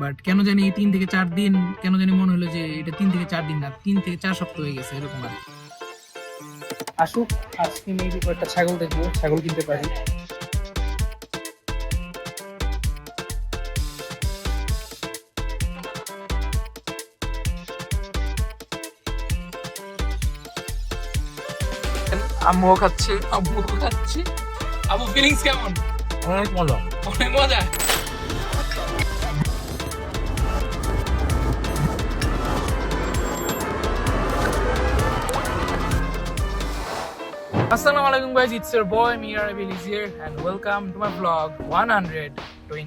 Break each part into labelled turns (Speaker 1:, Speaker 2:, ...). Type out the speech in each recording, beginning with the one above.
Speaker 1: But কেন জানি এই তিন থেকে চার দিন কেন জানি মনে হলো যে এটা তিন থেকে চার দিন না তিন থেকে চার সপ্তাহ হয়ে গেছে এরকম আর। আসুক আজকে মেবি কয়েকটা ছাগল দেখব ছাগল কিনতে পারি। আম্মুও খাচ্ছে। আব্বুও খাচ্ছে। আব্বু ফিলিংস কেমন?
Speaker 2: অনেক মজা।
Speaker 1: অনেক মজা? Assalamu alaikum guys, it's your boy Mira Rabil is here and welcome to my vlog 120.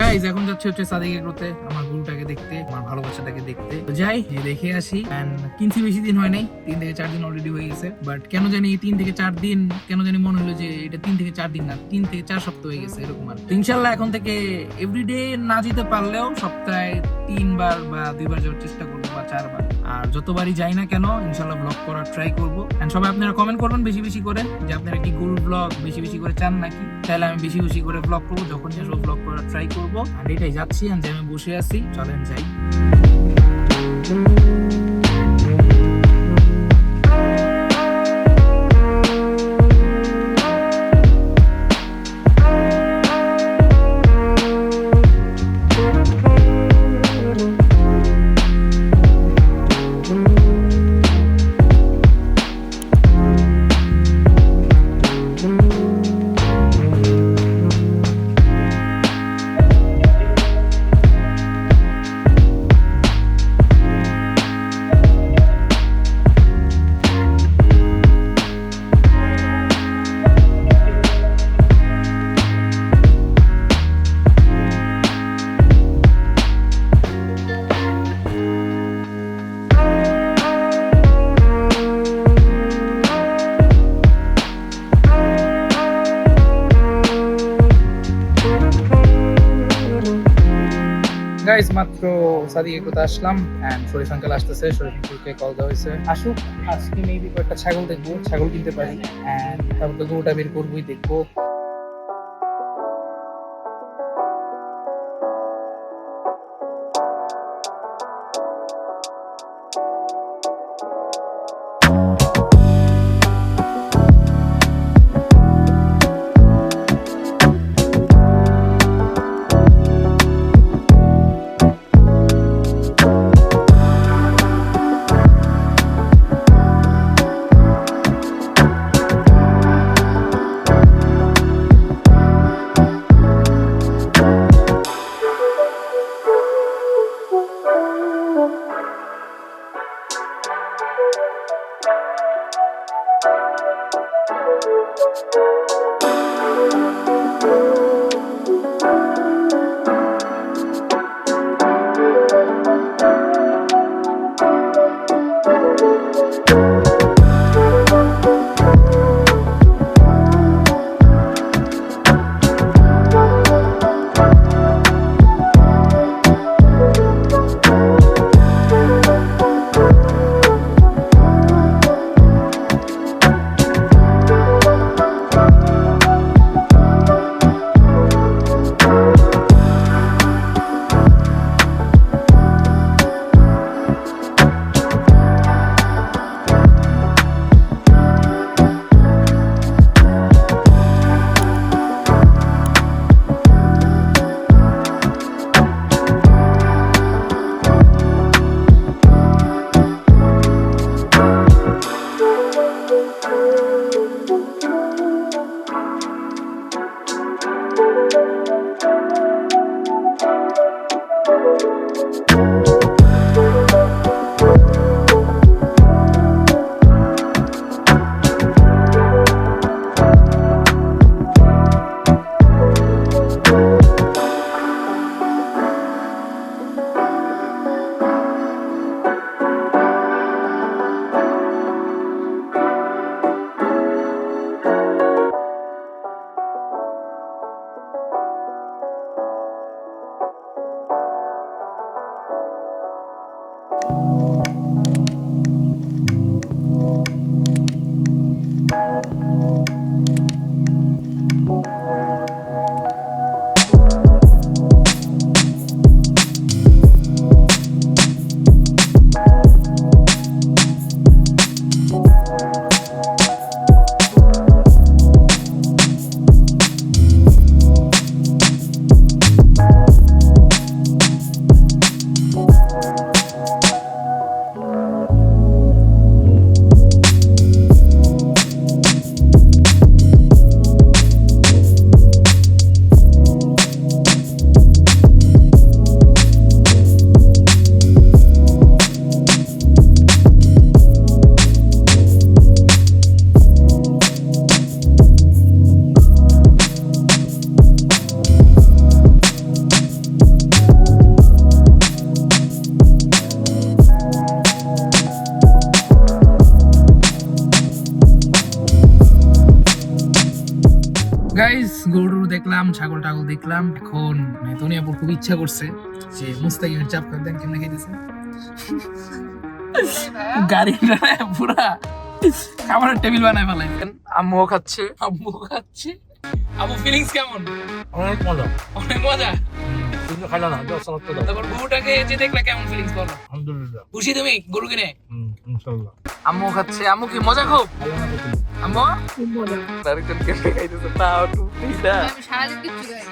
Speaker 1: Guys এখন যাচ্ছে হচ্ছে সাদিকের গ্রোতে আমার গরুটাকে দেখতে আমার ভালোবাসাটাকে দেখতে। তো যাই দেখে আসি এন্ড কিনছি বেশি দিন হয় নাই তিন থেকে চার দিন অলরেডি হয়ে গেছে বাট কেন জানি তিন থেকে চার দিন কেন জানি মনে হলো যে এটা তিন থেকে চার দিন না তিন থেকে চার সপ্তাহ হয়ে গেছে এরকম আর ইনশাল্লাহ এখন থেকে এভরিডে না যেতে পারলেও সপ্তাহে তিনবার বা দুইবার যাওয়ার চেষ্টা করব বা চারবার। আর যতবারই যাই না কেন ইনশাল্লাহ ব্লগ করার ট্রাই করব। সবাই আপনারা কমেন্ট করবেন বেশি বেশি করে যে আপনারা কি গরুর ব্লগ বেশি বেশি করে চান নাকি? তাহলে আমি বেশি বেশি করে ব্লগ করব, যখন যাব ব্লগ করার ট্রাই করব। আর এটাই যাচ্ছি আমি বসে আছি, চলেন যাই। গাইজ মাত্র সাদিকে কোথায় আসলাম অ্যান্ড শরীফ আঙ্কাল আসতেছে, শরীফ আঙ্কুলকে কল দেওয়া হয়েছে। আসুক, আজকে মেবি কয়েকটা ছাগল দেখব, ছাগল কিনতে পারি অ্যান্ড তারপর তো গরুটা বের করবোই, দেখব। গরু দেখলাম ছাগল টাগল দেখলাম এখন মেতনি আপুর খুব ইচ্ছা করছে যে মুস্তাকিমের চাপ করে দেন কেমনে খাইতেছে? গাড়িটা পুরা খাবারের টেবিল বানায় ফেলাই আম্মুও খাচ্ছে। আম্মুও খাচ্ছে। আম্মু ফিলিংস কেমন?
Speaker 2: অনেক মজা।
Speaker 1: অনেক মজা?
Speaker 2: কিন্তু খাইলা না দশ সালাদ
Speaker 1: তারপর গরুটাকে যে দেখলে কেমন ফিলিংস বলো?
Speaker 2: আলহামদুলিল্লাহ।
Speaker 1: খুশি তুমি গরু কিনে?
Speaker 2: হুম
Speaker 1: আম্মু খাচ্ছে আম্মু কি মজা খুব?
Speaker 2: খাইলা না তো তুমি
Speaker 1: আম্মু?
Speaker 3: খুব মজা।
Speaker 1: আরেকজন কেমনে খাইতেছে তাও টুপিটা
Speaker 3: আমি সারাদিন কিচ্ছু খাই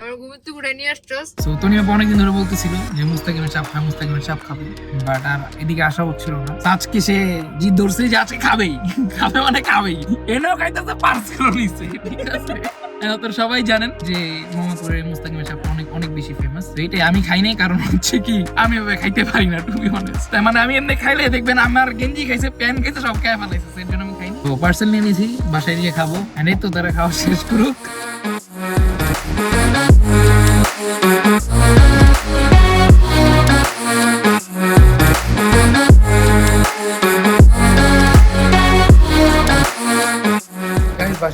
Speaker 3: আমার ঘুমের থেকে উঠে নিয়ে আসছস
Speaker 1: সো তনি অনেকদিন ধরে বলতেছিল যে মুস্তাকিমের চাপ খায় মুস্তাকিমের চাপ খাবে। বাট আর এদিকে আসা হচ্ছিল না। আজকে সে জিদ ধরছে যে আজকে খাবেই। খাবে মানে খাবেই। এনেও খাইতেছে পার্সেলও নিচ্ছে ঠিক আছে? এখন তো সবাই জানেন যে মোহাম্মদপুরের মুস্তাকিমের চাপ অনেক অনেক বেশি ফেমাস এটাই, আমি খাই নাই, কারণ হচ্ছে কি, আমি ওভাবে খাইতে পারি না টু বি অনেস্ট মানে আমি এমনি খাইলে দেখবেন আমার গেঞ্জি খাইছে প্যান খাইছে, সব খাই ফেলাইছে, সেই জন্য আমি খাই তো পার্সেল নিয়ে নিয়েছি, বাসায় দিয়ে খাব। এনে তো তারা খাওয়া শেষ করুক।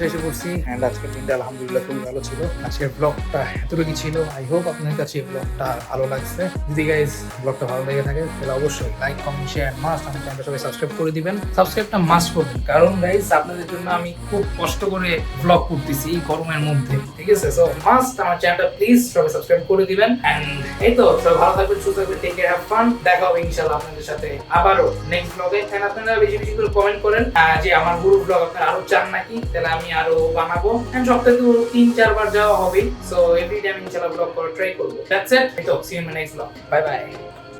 Speaker 1: এসে পড়ছি। অ্যান্ড আজকের দিনটা আলহামদুলিল্লাহ খুবই ভালো ছিল। আজকের ব্লগটা এতটুকু ছিল। আই হোপ আপনার কাছে ব্লগটা ভালো লাগছে। যদি গাইস ব্লগটা ভালো লেগে থাকে, তাহলে অবশ্যই লাইক কমেন্ট শেয়ার মাস্ট আমার চ্যানেলটা সবাই সাবস্ক্রাইব করে দিবেন। সাবস্ক্রাইবটা মাস্ট করবেন। কারণ গাইস আপনাদের জন্য আমি খুব কষ্ট করে ব্লগ করতেছি এই গরমের মধ্যে। ঠিক আছে? সো মাস্ট আমার চ্যানেলটা প্লিজ সবাই সাবস্ক্রাইব করে দিবেন। অ্যান্ড এই তো, সবাই ভালো থাকবেন, সুস্থ থাকবেন টেক কেয়ার হ্যাভ ফান দেখা হবে ইনশাআল্লাহ আপনাদের সাথে আবারও নেক্সট ব্লগে আপনারা বেশি বেশি করে কমেন্ট করেন। যে আমার গুরু ব্লগ আপনারা আরও চান নাকি? তাহলে আমি আরও বানাবো। এন্ড সপ্তাহে তো তিন, চারবার যাওয়া হবে সো এভরি টাইম ইনশাআল্লাহ ব্লগ করার ট্রাই করব। That's it see you in next vlog bye bye